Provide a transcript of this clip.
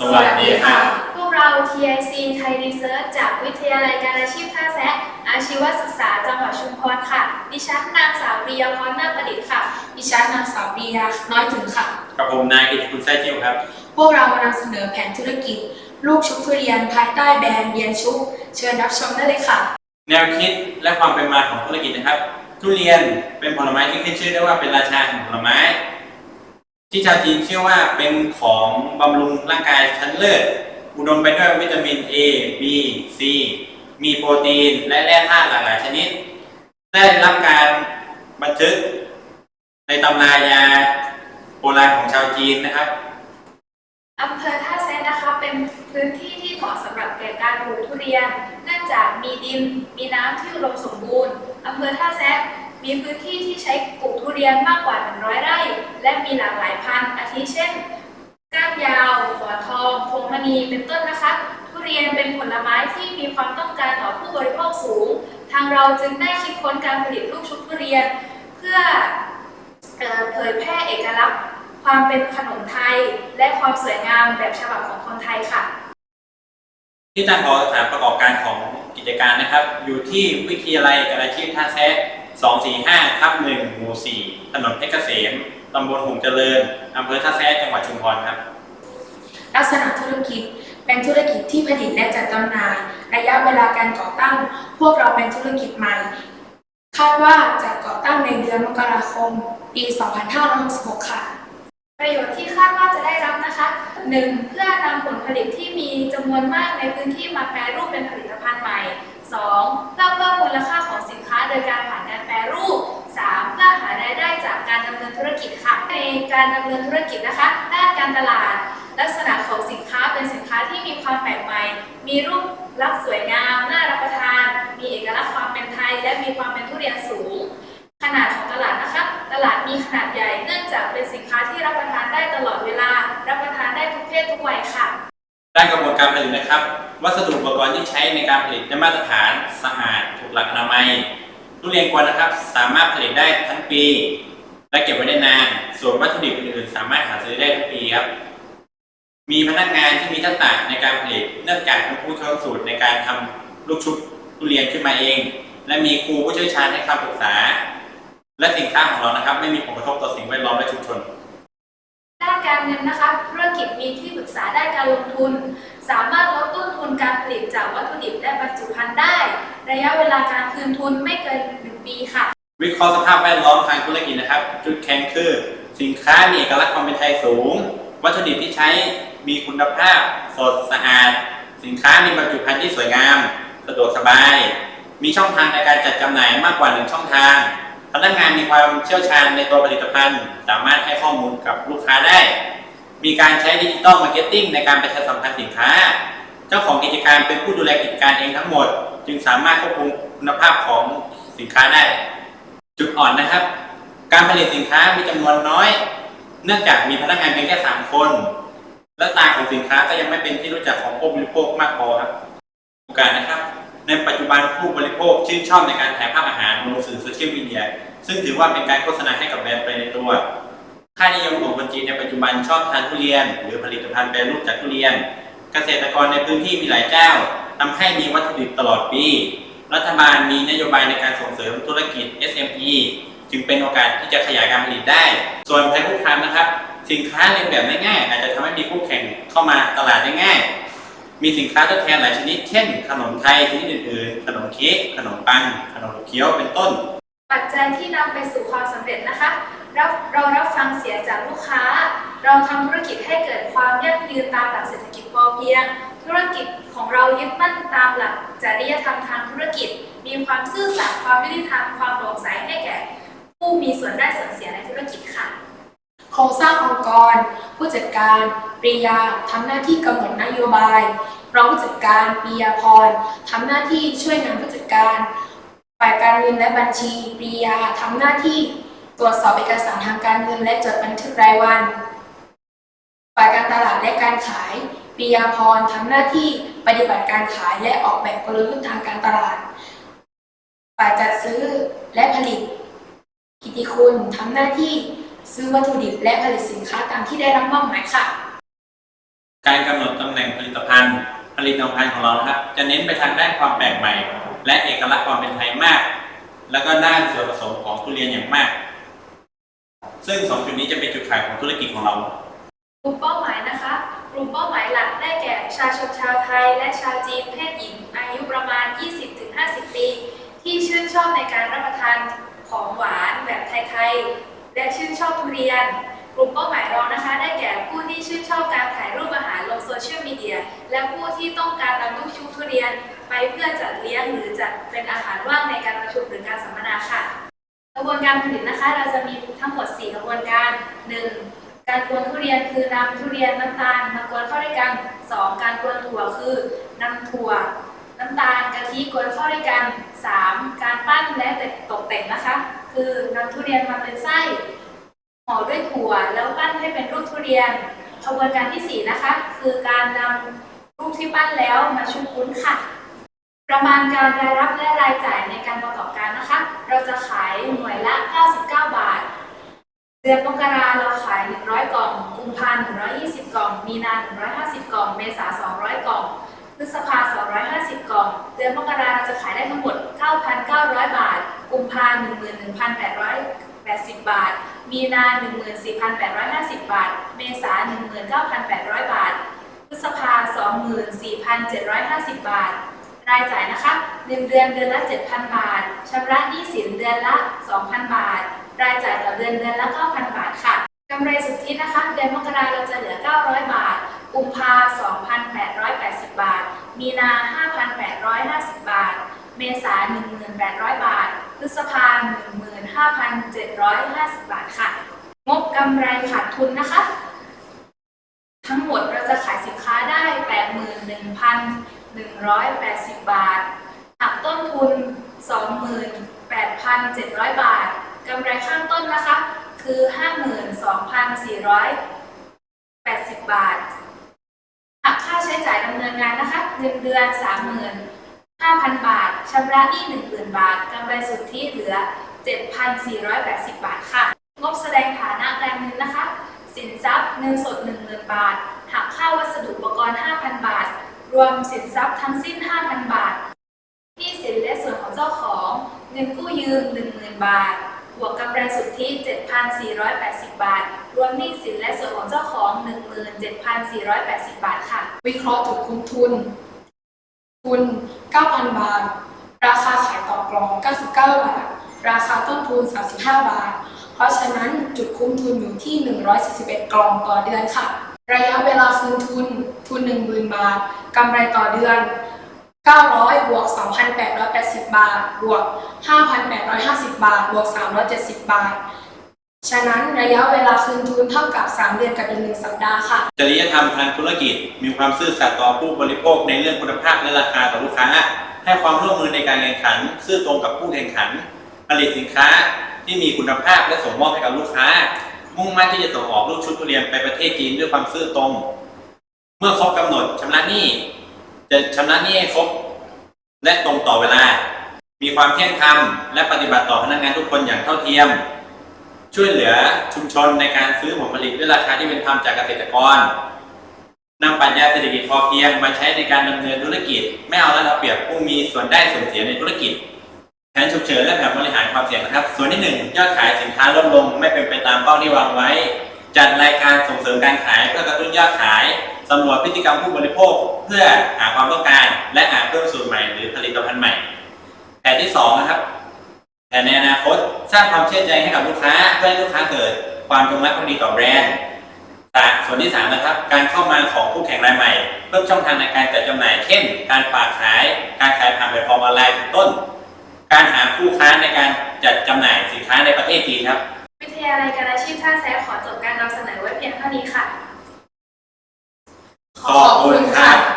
สวัสดีครับพวกเรา TIC ไทยรีเสิร์ชจากวิทยาลัยการอาชีพท่าแซะอาชีวศึกษาจังหวัดชุมพรค่ะ ดิฉันนางสาวปริยาพรนาคประดิษฐ์ค่ะ ดิฉันนางสาวปรียาน้อยถึงค่ะ กับผมนายกิติคุณแท้จิวครับ พวกเรามานำเสนอแผนธุรกิจ ลูกชุบทุเรียนภายใต้แบรนด์เบียนชุบ เชิญรับชมได้เลยค่ะ แนวคิดและความเป็นมาของธุรกิจนะครับ ทุเรียนเป็นผลไม้ที่ขึ้นชื่อได้ว่าเป็นราชาแห่งผลไม้ ที่ชาวจีนเชื่อว่าเป็นของบำรุงร่างกายชั้นเลิศอุดมไปด้วยวิตามิน A B C มีโปรตีนและแร่ธาตุหลากหลายชนิด ได้รับการบันทึกในตำรายาโบราณของชาวจีนนะครับอำเภอท่าแซะนะคะเป็นพื้นที่ที่เหมาะสำหรับแก่การปลูกทุเรียน เนื่องจากมีดินมีน้ำที่อุดมสมบูรณ์อำเภอท่าแซะ มีพื้นที่ที่ใช้ปลูกทุเรียนมากกว่า 100 ไร่ และมีหลากหลายพันธุ์อาทิเช่น ก้านยาวหัวทองพงมณีเป็นต้นนะคะ ทุเรียนเป็นผลไม้ที่มีความต้องการต่อผู้บริโภคสูง ทางเราจึงได้คิดค้นการผลิตลูกชุบทุเรียน เพื่อเผยแพร่เอกลักษณ์ ความเป็นขนมไทย และความสวยงามแบบฉบับของคนไทยค่ะที่ตั้งของสถานประกอบการของกิจการนะครับ อยู่ที่วิทยาลัยการอาชีพท่าแซะ 245ทับ1หมู่ 4 ถนนเพชรเกษม ตำบลหงส์เจริญ อำเภอท่าแซะจังหวัดชุมพรครับ ลักษณะธุรกิจเป็นธุรกิจที่ผลิตและจัดจำหน่าย ระยะเวลาการก่อตั้ง พวกเราเป็นธุรกิจใหม่ คาดว่าจะก่อตั้งในเดือนมกราคม ปี 2566 ค่ะ ประโยชน์ที่คาดว่าจะได้รับนะคะ 1. เพื่อนำผลผลิตที่มีจำนวนมากในพื้นที่มาแปรรูปเป็นผลิตภัณฑ์ใหม่ 2. เพื่อเพิ่มมูลค่าของสินค้าโดยการผ่าน ธุรกิจค่ะ ในการดำเนินธุรกิจนะคะ ด้านการตลาด ลักษณะของสินค้าเป็นสินค้าที่มีความแปลกใหม่ มีรูปลักษณ์สวยงาม น่ารับประทาน มีเอกลักษณ์ความเป็นไทย และมีความเป็นทุเรียนสูง ขนาดของตลาดนะคะ ตลาดมีขนาดใหญ่ เนื่องจากเป็นสินค้าที่รับประทานได้ตลอดเวลา รับประทานได้ทุกเพศทุกวัยค่ะ ด้านกระบวนการผลิตนะครับ วัสดุอุปกรณ์ที่ใช้ในการผลิตได้มาตรฐาน สะอาด ถูกหลักอนามัยทุเรียนกวนนะครับสามารถผลิตได้ทั้งปี และเก็บไว้ได้นาน ส่วนวัตถุดิบอื่นๆสามารถหาซื้อได้ทั้งปีครับ มีพนักงานที่มีทักษะในการผลิตเนื่องจากเป็นผู้เข้าสูตรในการทำลูกชุบทุเรียนขึ้นมาเอง และมีครูผู้เชี่ยวชาญให้คำปรึกษา และสินค้าของเรานะครับ ไม่มีผลกระทบต่อสิ่งแวดล้อมและชุมชนด้านการเงินนะคะธุรกิจมีที่ปรึกษาด้านการลงทุน สามารถลดต้นทุนการผลิตจากวัตถุดิบและบรรจุภัณฑ์ได้ ระยะเวลาการคืนทุนไม่เกิน 1 ปีค่ะ วิเคราะห์สภาพแวดล้อมทางธุรกิจนะครับ จุดแข็งคือ สินค้ามีเอกลักษณ์ความเป็นไทยสูง วัตถุดิบที่ใช้มีคุณภาพ สดสะอาด สินค้ามีบรรจุภัณฑ์ที่สวยงาม สะดวกสบาย มีช่องทางในการจัดจำหน่ายมากกว่าหนึ่งช่องทางพนักงานมีความเชี่ยวชาญในตัวผลิตภัณฑ์ สามารถให้ข้อมูลกับลูกค้าได้ มีการใช้ดิจิตอลมาร์เก็ตติ้งในการประชาสัมพันธ์สินค้า เจ้าของกิจการเป็นผู้ดูแลกิจการเองทั้งหมด จึงสามารถควบคุมคุณภาพของสินค้าได้ จุดอ่อนนะครับ การผลิตสินค้ามีจำนวนน้อย เนื่องจากมีพนักงานเพียงแค่สามคน และตาของสินค้าก็ยังไม่เป็นที่รู้จักของผู้บริโภคมากพอครับโอกาสนะครับ ในปัจจุบันผู้บริโภคชื่นชอบในการถ่ายภาพอาหารบนสื่อโซเชียลมีเดียซึ่งถือว่าเป็นการโฆษณาให้กับแบรนด์ไปในตัว ค่านิยมของคนจีนในปัจจุบันชอบทานทุเรียน หรือผลิตภัณฑ์แปรรูปจากทุเรียน เกษตรกรในพื้นที่มีหลายเจ้าทำให้มีวัตถุดิบตลอดปี รัฐบาลมีนโยบายในการส่งเสริมธุรกิจ จึงเป็นโอกาสที่จะขยายการผลิตได้ ส่วนภัยคุกคามนะครับ สินค้าเรียนแบบง่ายๆอาจจะทำให้มีคู่แข่งเข้ามาตลาดได้ง่าย มีสินค้าทดแทนหลายชนิด เช่น ขนมไทยชนิดอื่นๆ ขนมเค้กขนมปัง ขนมเคี้ยวเป็นต้น ปัจจัยที่นำไปสู่ความสำเร็จนะคะเรับเรารับฟังเสียงจากลูกค้า เราทำธุรกิจให้เกิดความยั่งยืนตามหลักเศรษฐกิจพอเพียง ธุรกิจของเรายึดมั่นตามหลักจริยธรรมทางธุรกิจ มีความซื่อสัตย์ความยุติธรรมความโปร่งใสให้แก่ ผู้มีส่วนได้ส่วนเสียในธุรกิจค่ะ โครงสร้างองค์กร ผู้จัดการปรียาทำหน้าที่กำหนดนโยบายรองผู้จัดการปรียาพรทำหน้าที่ช่วยงานผู้จัดการฝ่ายการเงินและบัญชีปรียาทำหน้าที่ตรวจสอบเอกสารทางการเงินและจดบันทึกรายวัน ฝ่ายการตลาดและการขายปรียาพรทำหน้าที่ปฏิบัติการขายและออกแบบกลยุทธ์ทางการตลาด ฝ่ายจัดซื้อและผลิต กิติคุณทำหน้าที่ซื้อวัตถุดิบและผลิตสินค้าตามที่ได้รับมอบหมายค่ะ การกำหนดภัณฑ์ ผลิตภัณฑ์ของเรานะครับ จะเน้นไปทางด้านความแปลกใหม่ และเอกลักษณ์ความเป็นไทยมาก แล้วก็ด้านส่วนผสมของทุเรียนอย่างมาก ซึ่งสองจุดนี้จะเป็นจุดขายของธุรกิจของเรา กลุ่มเป้าหมายนะคะ กลุ่มเป้าหมายหลักได้แก่ประชาชนชาวไทย และชาวจีนเพศหญิง อายุประมาณ 20-50 ปีที่ชื่น ชอบในการรับประทานของหวานแบบไทยๆ และชื่นชอบทุเรียน กลุ่มเป้าหมายรองนะคะ ได้แก่ผู้ที่ชื่นชอบการถ่ายรูปอาหารลงโซเชียลมีเดีย และผู้ที่ต้องการนำลูกชุบทุเรียน ไปเพื่อจัดเลี้ยงหรือจัดเป็นอาหารว่างในการประชุมหรือการสัมมนาค่ะ กระบวนการผลิตนะคะเราจะมีทั้งหมด 4 กระบวนการ 1. การกวนทุเรียนคือนำทุเรียนน้ำตาลมากวนเข้าด้วยกัน 2. การกวนถั่วคือนำถั่ว น้ำตาลกะทิกวนเข้าด้วยกัน 3. การปั้นและตกแต่งนะคะ คือนำทุเรียนมาเป็นไส้ห่อด้วยถั่วแล้วปั้นให้เป็นรูปทุเรียนกระบวนการที่ 4 นะคะ คือการนำรูปที่ปั้นแล้วมาชุบวุ้นค่ะ ประมาณการรายรับและรายจ่ายในการประกอบการนะคะ เราจะขายหน่วยละ 99 บาท เดือนมกราเราขาย 100 กล่อง กุมภาพันธ์120 กล่อง มีนา 150 กล่อง เมษา 200 กล่อง พฤษภา 50 กล่อง เดือนมกราเราจะขายได้ทั้งหมด 9,900 บาท กุมภา11,880 บาท มีนา14,850 บาท เมษา19,800 บาท พฤษภา 24,750 บาท รายจ่ายนะคะเงินเดือนเดือนละ 7,000 บาท ชำระหนี้สินเดือนละ 2,000 บาท รายจ่ายต่อเดือนเดือนละ 9,000 บาทค่ะกำไรสุทธินะคะ เดือนมกราเราจะเหลือ 900 บาท กุมภา2,880 บาท มีนา 5,850 บาท เมษา 1,800 บาท พฤษภา 15,750 บาทค่ะ งบกำไรขาดทุนนะคะ ทั้งหมดเราจะขายสินค้าได้ 81,180 บาท หักต้นทุน 28,700 บาท กำไรข้างต้นนะคะ คือ 52,480 บาทหักค่าใช้จ่ายดำเนินงานนะคะ เงินเดือน35,000บาทชำระหนี้10,000บาทกำไรสุทธิเหลือ7,480บบาทค่ะ งบแสดงฐานะการเงินนะคะ สินทรัพย์เงินสด10,000บาทหักค่าวัสดุอุปกรณ์5,000บาท รวมสินทรัพย์ทั้งสิ้น5,000บาทหนี้สินและส่วนของเจ้าของเงินกู้ยืม10,000บาท บวกกำไรสุทธิ7,480บาท รวมหนี้สินและส่วนของเจ้าของ 17,480 บาทค่ะ วิเคราะห์จุดคุ้มทุน ทุน 9,000 บาท ราคาขายต่อกล่อง 99 บาท ราคาต้นทุน 35 บาท เพราะฉะนั้นจุดคุ้มทุนอยู่ที่ 141 กล่องต่อเดือนค่ะ ระยะเวลาคืนทุน ทุน 10,000 บาท กำไรต่อเดือน 900 บวก 2,880 บาท บวก 5,850 บาท บวก 370 บาท ฉะนั้นระยะเวลาคืนทุนเท่ากับ 3 เดือนกับอีก1สัปดาห์ค่ะ จริยธรรมทางธุรกิจ มีความซื่อสัตย์ต่อผู้บริโภคในเรื่องคุณภาพและราคาต่อลูกค้า ให้ความร่วมมือในการแข่งขัน ซื่อตรงกับผู้แข่งขัน ผลิตสินค้าที่มีคุณภาพและส่งมอบให้กับลูกค้า มุ่งมั่นที่จะส่งออกลูกชุบทุเรียนไปประเทศจีนด้วยความซื่อตรง เมื่อครบกำหนดชำระหนี้ จะชำระหนี้ให้ครบ และตรงต่อเวลา มีความเที่ยงธรรมและปฏิบัติต่อพนักงานทุกคนอย่างเท่าเทียม ช่วยเหลือชุมชนในการซื้อผลผลิตด้วยราคาที่เป็นธรรมจากเกษตรกรนำปรัชญาเศรษฐกิจพอเพียงมาใช้ในการดำเนินธุรกิจ ไม่เอาแล้วเอาเปรียบผู้มีส่วนได้ส่วนเสียในธุรกิจแผนฉุกเฉินและแผนบริหารความเสี่ยงนะครับ ส่วนที่หนึ่งยอดขายสินค้าลดลงไม่เป็นไปตามเป้าที่วางไว้ จัดรายการส่งเสริมการขายเพื่อกระตุ้นยอดขายสำรวจพฤติกรรมผู้บริโภค เพื่อหาความต้องการ และหาเครื่องสูตรใหม่หรือผลิตภัณฑ์ใหม่แผนที่สองนะครับ แผนในอนาคตสร้างความเชื่อใจให้กับลูกค้าเพื่อให้ลูกค้าเกิดความจงรักภักดีต่อแบรนด์สามส่วนที่สามนะครับ การเข้ามาของคู่แข่งรายใหม่ เพิ่มช่องทางในการจัดจำหน่าย เช่น การฝากขาย การขายผ่านแพลตฟอร์มออนไลน์เป็นต้น การหาคู่ค้าในการจัดจำหน่ายสินค้าในประเทศจีนครับ วิทยาลัยการอาชีพท่าแซะขอจบการนำเสนอไว้เพียงเท่านี้ค่ะ ขอบคุณครับ